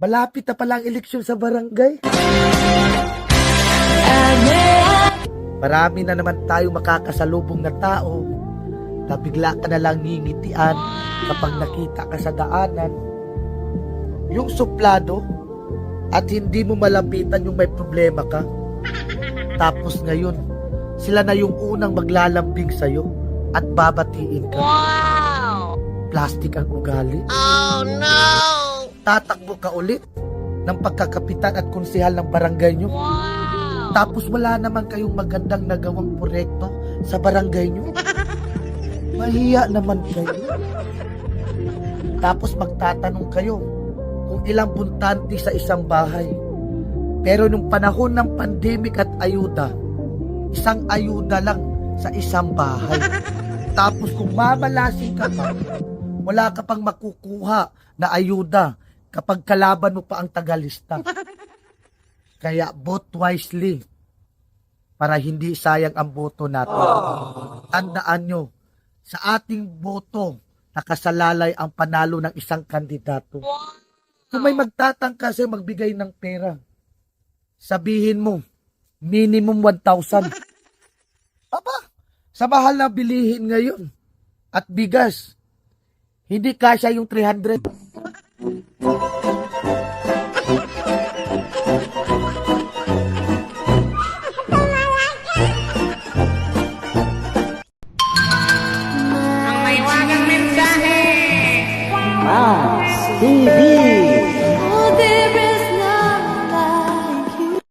Malapit na pala ang eleksyon sa barangay. Marami na naman tayo makakasalubong na tao na bigla ka na lang ngingitian kapag nakita ka sa daanan. Yung suplado at hindi mo malapitan yung may problema ka. Tapos ngayon, sila na yung unang maglalambing sa'yo at babatiin ka. Plastic ang ugali. Oh no! Tatakbo ka ulit ng pagkakapitan at konsehal ng barangay nyo. Tapos wala naman kayong magandang nagawang proyekto sa barangay nyo. Mahiya naman kayo. Tapos magtatanong kayo kung ilang buntante sa isang bahay. Pero nung panahon ng pandemic at ayuda, isang ayuda lang sa isang bahay. Tapos kung mamalasing ka pa, wala ka pang makukuha na ayuda kapag kalaban mo pa ang tagalista. Kaya vote wisely para hindi sayang ang boto natin. Tandaan nyo, sa ating boto, nakasalalay ang panalo ng isang kandidato. Kung may magtatangka sa'yo magbigay ng pera, sabihin mo, minimum 1,000. Aba, sa mahal na bilihin ngayon at bigas, hindi kasya yung 300. Música